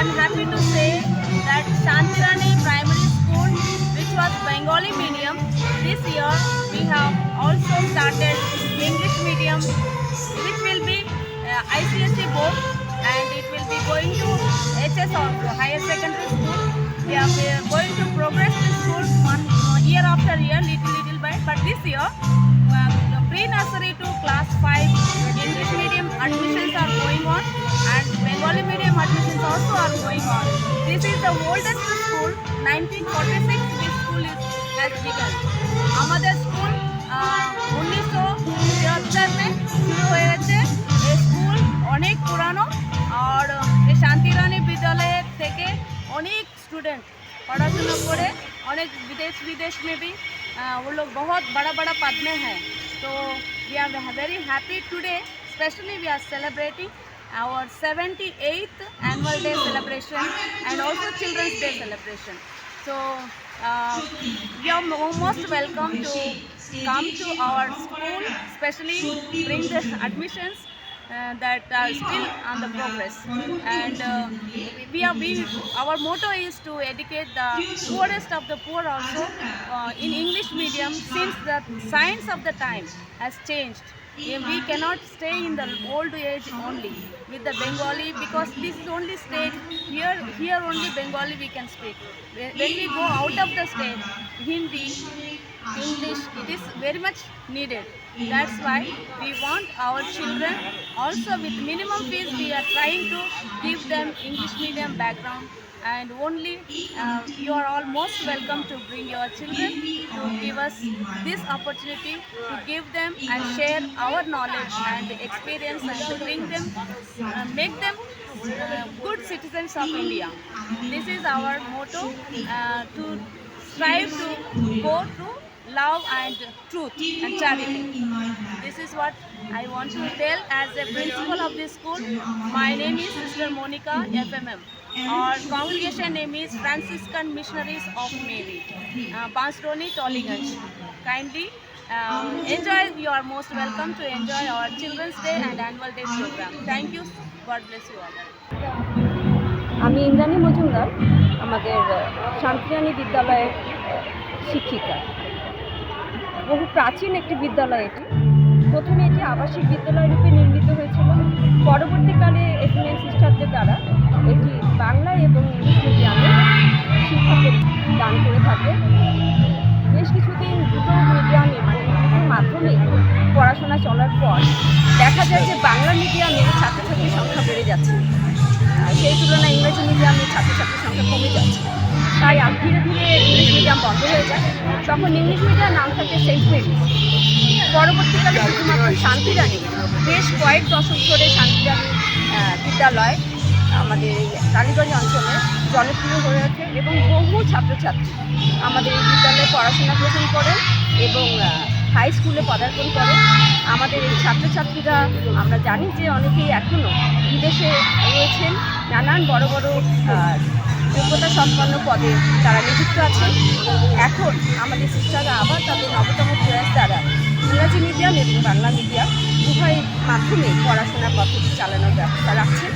I am happy to say that Shantirani Primary School, which was Bengali medium, this year we have also started English medium, which will be uh, ICSE board and it will be going to HS also, higher secondary school. We are going to progress the school one year after year, little little by. but this year, uh, pre-nursery to class 5 English medium admissions are Bengali medium admissions also are going on. This is the oldest school, 1946 this school is, has begun. আমাদের school উনিশশো তিয়াত্তরতে শুরু হয়েছে এই school অনেক পুরানো আর এই শান্তিরানী বিদ্যালয়ের থেকে অনেক স্টুডেন্ট পড়াশোনা করে অনেক বিদেশ বিদেশ মেবি वो लोग बहुत बड़ा बड़ा पद में है तो we are very happy today specially we are celebrating our 78th annual day celebration and also children's day celebration. So uh, you are most welcome to come to our school especially bring the admissions uh, that are still on the progress. And uh, we are we our motto is to educate the poorest of the poor also uh, in english medium since the science of the time has changed we cannot stay in the old age only with the bengali because this is only state here here only bengali we can speak when we go out of the state hindi English, it is very much needed. That's why we want our children also with minimum fees. We are trying to give them English medium background, and only uh, you are all most welcome to bring your children to give us this opportunity to give them and share our knowledge and experience and to bring them, uh, make them uh, good citizens of India. This is our motto uh, to strive to go through love and truth and charity. This is what I want to tell as a principal of this school. My name is Sister Monica FMM. Name is Franciscan Missionaries of Mary, uh, Bansroni, Tollygunj. Kindly um, enjoy, you are most welcome to enjoy our Children's Day and Annual Day program. Thank you. God bless you all. আমি ইন্দ্রাণী মজুমদার আমাদের শান্তিরানী বিদ্যালয়ের শিক্ষিকা বহু প্রাচীন একটি বিদ্যালয় এটি প্রথমে এটি আবাসিক বিদ্যালয় রূপে নির্মিত হয়েছিল পরবর্তীকালে এফএনএন তখন ইংলিশ মিডিয়াম নাম থাকে সেন্ট মেরি পরবর্তীকালে শুধুমাত্র শান্তিরানী। বেশ কয়েক দশক ধরে শান্তিরানী বিদ্যালয়, আমাদের এই টালিগঞ্জ অঞ্চলে জনপ্রিয় হয়ে ওঠে এবং বহু ছাত্রছাত্রী আমাদের এই বিদ্যালয়ে পড়াশোনা গ্রহণ করেন এবং হাই স্কুলে পদার্পণ করেন। আমাদের এই ছাত্রছাত্রীরা, আমরা জানি যে অনেকেই এখনও বিদেশে রয়েছেন। নানান বড় বড় যোগ্যতা সম্পন্ন পদে তারা নিযুক্ত আছেন। এখন আমাদের শিক্ষারা আবার তাদের নবতম প্রয়াস দ্বারা ইংরাজি মিডিয়াম এবং বাংলা মিডিয়াম উভয়ের মাধ্যমে পড়াশোনা পদ্ধতি চালানোর ব্যবস্থা রাখছেন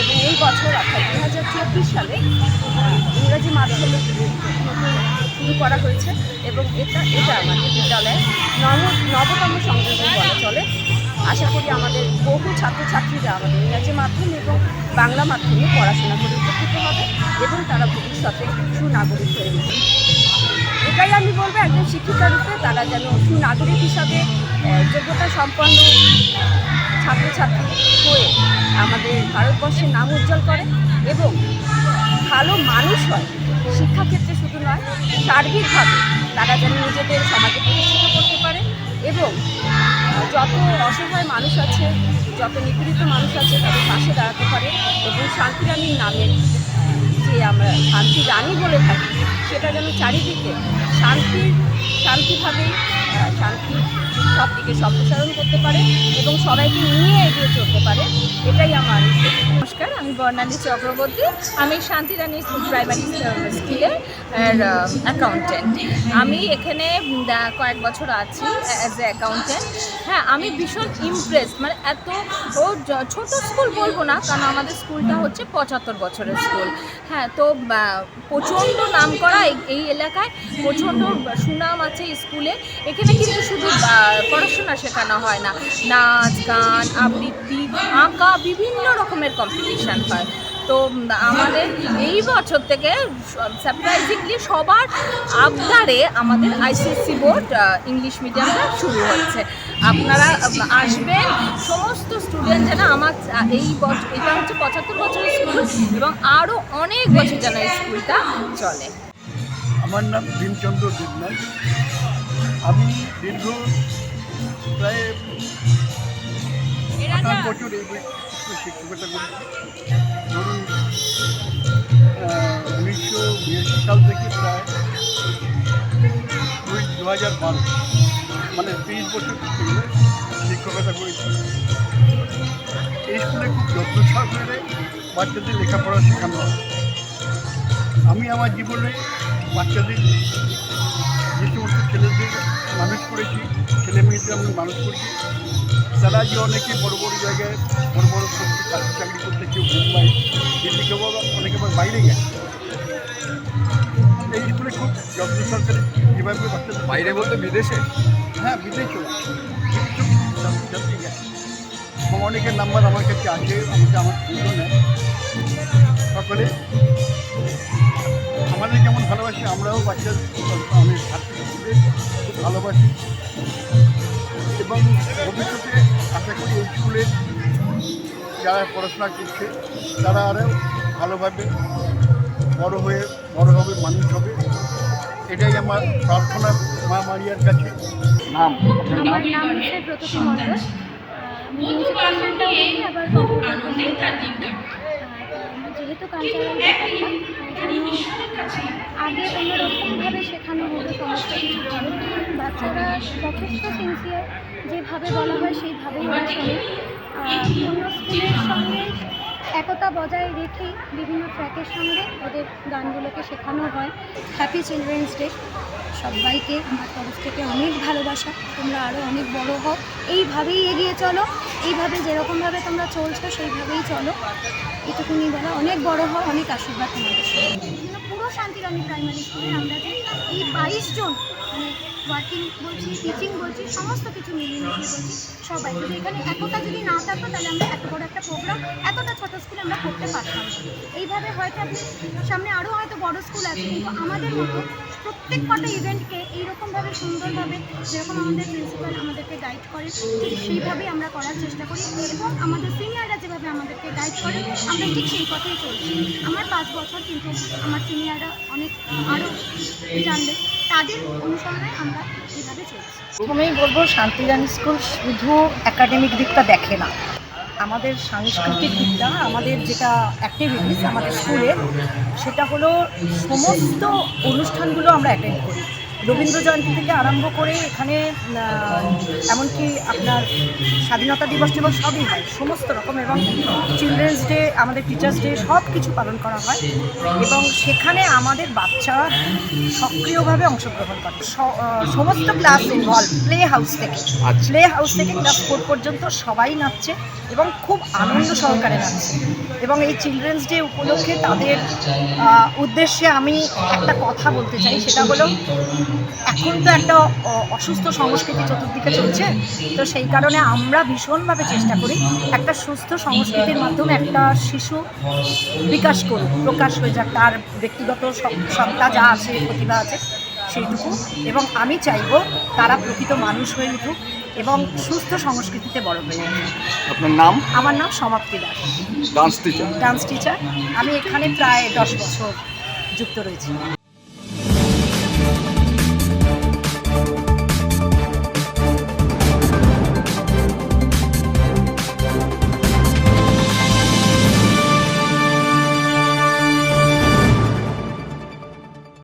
এবং এই বছর অর্থাৎ দু হাজার চব্বিশ সালে ইংরাজি মাধ্যমে শুরু করা হয়েছে এবং এটা এটা আমাদের বিদ্যালয়ে নব, নবতম সংযোজন বলা চলে। আশা করি আমাদের বহু ছাত্রছাত্রীরা আমাদের ইংরাজি মাধ্যমে এবং বাংলা মাধ্যমে পড়াশোনা করে এবং তারা ভবিষ্যতে সুনাগরিক হয়ে উঠবে। এটাই আমি বলব, একজন শিক্ষিকা রূপে তারা যেন সুনাগরিক হিসাবে যোগ্যতা সম্পন্ন ছাত্রছাত্রী হয়ে আমাদের ভারতবর্ষের নাম উজ্জ্বল করে এবং ভালো মানুষ হয়। শিক্ষাক্ষেত্রে শুধু নয়, সার্বিকভাবে তারা যেন নিজেদের সমাজে প্রতিষ্ঠিত করতে পারে এবং যত অসহায় মানুষ আছে, যত নিপীড়িত মানুষ আছে, তাদের পাশে দাঁড়াতে পারে এবং শান্তিরানীর নামের যে আমরা শান্তি রানী বলে থাকি। সেটা যেন চারিদিকে শান্তি শান্তিভাবেই শান্তি সব দিকে সম্প্রসারণ করতে পারে এবং সবাইকে নিয়ে এগিয়ে চলতে পারে, এটাই আমার নমস্কার, আমি বর্ণালী চক্রবর্তী। আমি শান্তিরানী স্কুল প্রাইমারি স্কুলের অ্যাকাউন্টেন্ট আমি এখানে কয়েক বছর আছি অ্যাজ এ অ্যাকাউন্টেন্ট হ্যাঁ আমি ভীষণ ইমপ্রেস মানে এত, ও ছোট স্কুল বলব না, কারণ আমাদের স্কুলটা হচ্ছে পঁচাত্তর বছরের স্কুল। হ্যাঁ তো প্রচণ্ড নাম করা এই- এলাকায় প্রচণ্ড সুনাম আছে স্কুলে। এখানে কিন্তু শুধু পড়াশোনা শেখানো হয় না। নাচ, গান, আবৃত্তি, আঁকা, বিভিন্ন রকমের কম্পিটিশান হয়। তো আমাদের এই বছর থেকে সারপ্রাইজিংলি সবার আবদারে আমাদের আইসিএসসি বোর্ড ইংলিশ মিডিয়ামটা শুরু হচ্ছে আপনারা আসবেন, সমস্ত স্টুডেন্ট যেন আমার এই বছর এটা হচ্ছে পঁচাত্তর বছরের স্কুল এবং আরও অনেক বছর যেন এই স্কুলটা চলে। আমার নাম ভীমচন্দ্র দেবনাথ। আমি দীর্ঘ প্রায় আঠাশ বছর এই শিক্ষকতা করি। ধরুন উনিশশো বিরাশি সাল থেকে প্রায় দুই দু হাজার বারো। মানে তিরিশ বছর শিক্ষকতা করেছি এই স্কুলে খুব যত্ন সহকারে বাচ্চাদের লেখাপড়া শেখানো হয়। আমি আমার জীবনে বাচ্চাদের যে সমস্ত ছেলেদের মানুষ করেছি ছেলে মেয়েদের আমি মানুষ করেছি। তারা যে অনেকে বড় বড় জায়গায় বড় বড় চাকরি করতে কেউ মুম্বাই দিল্লি কেউ অনেকে আবার বাইরে গেছে এই স্কুলে খুব যত্ন সরকারে যেভাবে বাচ্চাদের বাইরে বলতে বিদেশে? হ্যাঁ বিদেশও ছাত্রছাত্রী গেছে এবং অনেকের নাম্বার আমার কাছে আছে আমাকে আমার প্রয়োজন সকলে আমাদের যেমন ভালোবাসি আমরাও বাচ্চাদের ভালোবাসি। এবং ভবিষ্যতে আশা করি এই স্কুলে যারা পড়াশোনা করছে তারা আরও ভালোভাবে বড় হয়ে বড় হবে মানুষ হবে। এটাই আমার প্রার্থনা মা মারিয়ার কাছে। নাম? আমার নাম হচ্ছে প্রতীতি মণ্ডল। আমি মিউজিক কনসার্টটাও করি আবার যেহেতু কালচারাল আগে অন্যরকমভাবে শেখানো হতো সমস্ত কিছু বাচ্চারা যথেষ্ট সিনসিয়ার যেভাবে বলা হয় সেইভাবেই ওরা শোনে অন্য স্কুলের সঙ্গে একতা বজায় রেখেই বিভিন্ন ট্র্যাকের সঙ্গে ওদের গানগুলোকে শেখানো হয়। হ্যাপি চিলড্রেন্স ডে সবাইকে, আমার তরফ থেকে অনেক ভালোবাসা। তোমরা আরও অনেক বড় হও। এইভাবেই এগিয়ে চলো। এইভাবে যেরকমভাবে তোমরা চলছো, সেইভাবেই চলো। এটুকুনি বলা অনেক বড় হও অনেক আশীর্বাদ তোমাদের পুরো শান্তিরানী প্রাইমারি স্কুলে আমরা যে এই বাইশ জন মানে ওয়ার্কিং বলছি টিচিং বলছি, সমস্ত কিছু মিলিয়ে মিশিয়ে বলছি সবাই। যদি এখানে এতটা যদি না থাকতো, তাহলে আমরা এত বড় একটা প্রোগ্রাম এতটা ছোটো স্কুলে আমরা করতে পারতাম এইভাবে হয়তো আপনি সামনে আরও হয়তো বড় স্কুল আছে, কিন্তু আমাদের মতো প্রত্যেক কটা ইভেন্টকে এইরকমভাবে সুন্দরভাবে যেরকম আমাদের প্রিন্সিপাল আমাদেরকে গাইড করে, ঠিক সেইভাবেই আমরা করার চেষ্টা করি এবং আমাদের সিনিয়ররা যেভাবে আমাদেরকে গাইড করে, আমরা ঠিক সেই পথেই চলছি। আমার পাঁচ বছর কিন্তু আমার সিনিয়ররা অনেক আরও জানবে, তাদের অনুসরণে আমরা এইভাবে চলছি। প্রথমেই বলব, শান্তিরানী স্কুল শুধু একাডেমিক দিকটা দেখে না। আমাদের সাংস্কৃতিক দিকটা, আমাদের যেটা অ্যাক্টিভিটিস আমাদের স্কুলের সেটা হলো সমস্ত অনুষ্ঠানগুলো আমরা অ্যাটেন্ড করি। রবীন্দ্র জয়ন্তী থেকে আরম্ভ করে এখানে এমনকি আপনার স্বাধীনতা দিবস টিবস সবই হয় সমস্ত রকম এবং চিলড্রেন্স ডে আমাদের টিচার্স ডে সব কিছু পালন করা হয় এবং সেখানে আমাদের বাচ্চারা সক্রিয়ভাবে অংশগ্রহণ করে। সমস্ত ক্লাস ইনভলভ প্লে হাউস থেকে। আচ্ছা। প্লে হাউস থেকে ক্লাস ফোর পর্যন্ত সবাই নাচছে এবং খুব আনন্দ সহকারে নাচছে। এবং এই চিলড্রেন্স ডে উপলক্ষে তাদের উদ্দেশ্যে আমি একটা কথা বলতে চাই, সেটা হলো, এখন তো একটা অসুস্থ সংস্কৃতি চতুর্দিকে চলছে, তো সেই কারণে আমরা ভীষণভাবে চেষ্টা করি একটা সুস্থ সংস্কৃতির মাধ্যমে একটা শিশু বিকাশ করুক, প্রকাশ হয়ে যাক, তার ব্যক্তিগত সত্তা যা আছে, প্রতিভা আছে, সেইটুকু। এবং আমি চাইব তারা প্রকৃত মানুষ হয়ে উঠুক এবং সুস্থ সংস্কৃতিতে বড় হয়ে আপনার নাম? আমার নাম Samapti Das. Dance teacher dance teacher আমি এখানে প্রায় দশ বছর যুক্ত রয়েছি।